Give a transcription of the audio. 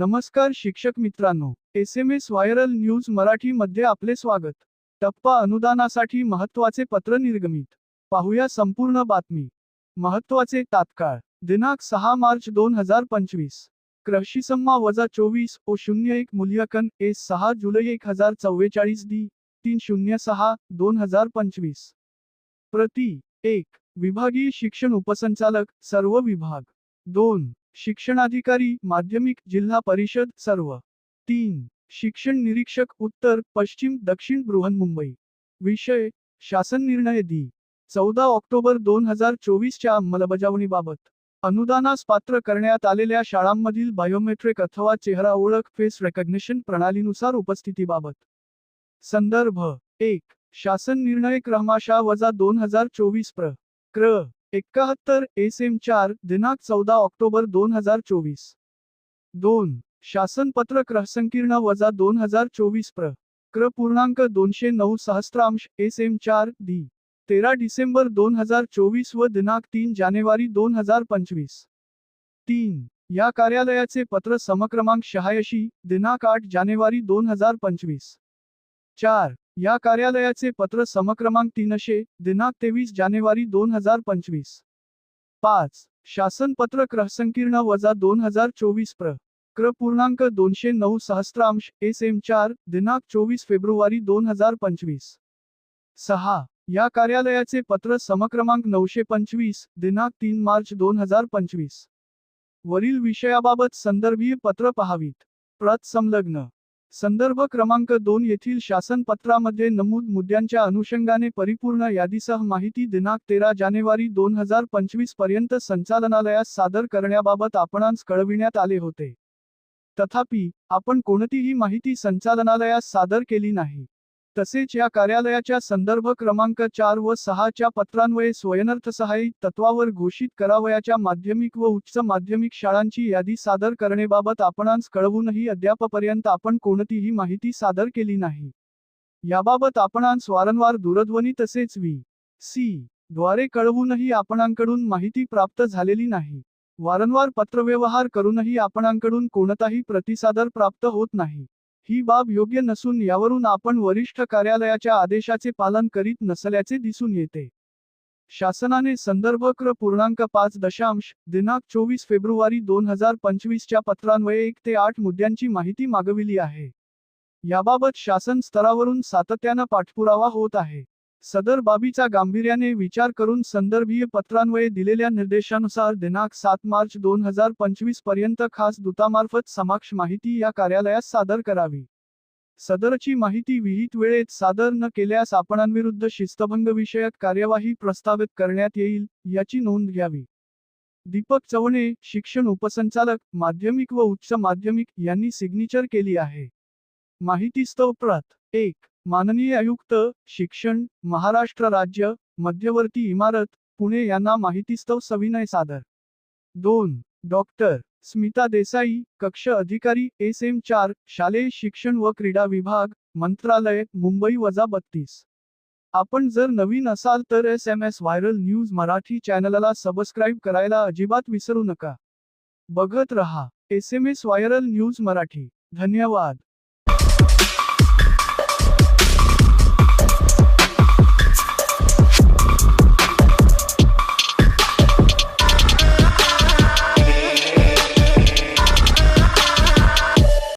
नमस्कार शिक्षक मित्रांनो S M S viral news Marathi मध्ये आपले स्वागत. टप्पा अनुदानासाठी महत्त्वाचे पत्र निर्गमित. पाहूया संपूर्ण बातमी. महत्त्वाचे तात्काळ. दिनांक सहा मार्च दोन हजार पंचवीस. कृषी सम्मा वजा चोवीस ओ शून्य एक मूल्यांकन एस सहा जुलै एक हजार चव्वेचाळीस डी तीन शून्य सहा दोन हजार पंचवीस. प्रति एक विभागीय शिक्षण उपसंचालक सर्व विभाग. दोन शिक्षणाधिकारी माध्यमिक जिल्हा परिषद सर्व. तीन. शिक्षण निरीक्षक उत्तर पश्चिम दक्षिण बृहन्मुंबई. विषय शासन निर्णय दि. चौदा ऑक्टोबर दोन हजार चोवीसच्या अंमलबजावणीबाबत. अनुदानास पात्र करण्यात आलेल्या शाळांमधील बायोमेट्रिक अथवा चेहरा ओळख फेस रेकग्निशन प्रणालीनुसार उपस्थितीबाबत. संदर्भ एक. शासन निर्णय क्रमाशा वजा दोन हजार चोवीस प्र. क्र. एकाहत्तर एस एम चार दिनांक चौदा ऑक्टोबर दोन हजार चोवीस. दोन. शासन क्रहसंकीर्ण वजा दोन हजार चोवीस प्र. क्र. पूर्णांक दोनशे नऊ सहस्त्रांश एस एम चार डी. तेरा डिसेंबर दोन हजार चोवीस व दिनांक तीन जानेवारी दोन हजार पंचवीस. तीन. या कार्यालयाचे पत्र समक्रमांक शहाऐंशी दिनांक आठ जानेवारी दोन हजार पंचवीस. चार. या कार्यालयाचे पत्र समक्रमांक तीनशे दिनांक तेवीस जानेवारी दोन हजार पंचवीस. पाच. शासन पत्र क्रहसंकीर्ण वजा दोन हजार चोवीस प्र. क्र. पूर्णांक दोनशे नऊ सहस्त्रांश एस एम चार दिनांक चोवीस फेब्रुवारी दोन हजार पंचवीस. सहा. या कार्यालयाचे पत्र समक्रमांक नऊशे पंचवीस दिनांक तीन मार्च दोन हजार पंचवीस. वरील विषयाबाबत संदर्भीय पत्र पहावीत. प्रत संलग्न. संदर्भ क्रमांक दोन येथील शासन पत्रामध्ये नमूद मुद्द्यांच्या अनुषंगाने परिपूर्ण यादीसह माहिती दिनांक तेरा जानेवारी दोन हजार पंचवीसपर्यंत संचालनालयास सादर करण्याबाबत आपणांस कळविण्यात आले होते. तथापि आपण कोणतीही माहिती संचालनालयास सादर केली नाही. तसेच या कार्यालयाच्या संदर्भ क्रमांक चार व सहाच्या पत्रान्वये स्वयनर्थसहाय्यित तत्वावर घोषित करावयाच्या माध्यमिक व उच्च माध्यमिक शाळांची यादी सादर करणेबाबत आपणांस कळवूनही अद्यापपर्यंत आपण कोणतीही माहिती सादर केली नाही. याबाबत आपणांस वारंवार दूरध्वनी तसेच व्ही. सी. द्वारे कळवूनही आपणांकडून माहिती प्राप्त झालेली नाही. वारंवार पत्रव्यवहार करूनही आपणांकडून कोणताही प्रतिसादर प्राप्त होत नाही. ही बाब योग्य नसून यावरून आपण वरिष्ठ कार्यालयाच्या आदेशाचे पालन करीत नसल्याचे दिसून येते. शासनाने संदर्भ क्र पूर्णांक पाच दशांश दिनांक चोवीस फेब्रुवारी दोन हजार पंचवीसच्या पत्रान्वये एक ते आठ मुद्द्यांची माहिती मागविली आहे. याबाबत शासन स्तरावरून सातत्यानं पाठपुरावा होत आहे. सदर बाबीचा गांभीर्याने विचार करून संदर्भीय पत्रान्वये दिलेल्या निर्देशानुसार दिनांक सात मार्च दोन हजार पंचवीसपर्यंत खास दूतामार्फत समाक्ष माहिती या कार्यालयास सादर करावी. सदरची माहिती विहित वेळेत सादर न केल्यास आपणांविरुद्ध शिस्तभंग विषयक कार्यवाही प्रस्तावित करण्यात येईल याची नोंद घ्यावी. दीपक चवणे शिक्षण उपसंचालक माध्यमिक व उच्च माध्यमिक यांनी सिग्नेचर केली आहे. माहितीस्तव प्रत एक. माननीय आयुक्त शिक्षण महाराष्ट्र राज्य मध्यवर्ती इमारत पुणे यांना माहितीस्तव सविनय सादर. दोन डॉक्टर. स्मिता देसाई कक्ष अधिकारी एस एम चार शालेय शिक्षण व क्रीडा विभाग मंत्रालय मुंबई वजा बत्तीस. आपण जर नवीन असाल तर S M S viral news Marathi चॅनलला सबस्क्राईब करायला अजिबात विसरू नका. बघत रहा S M S viral news Marathi. धन्यवाद.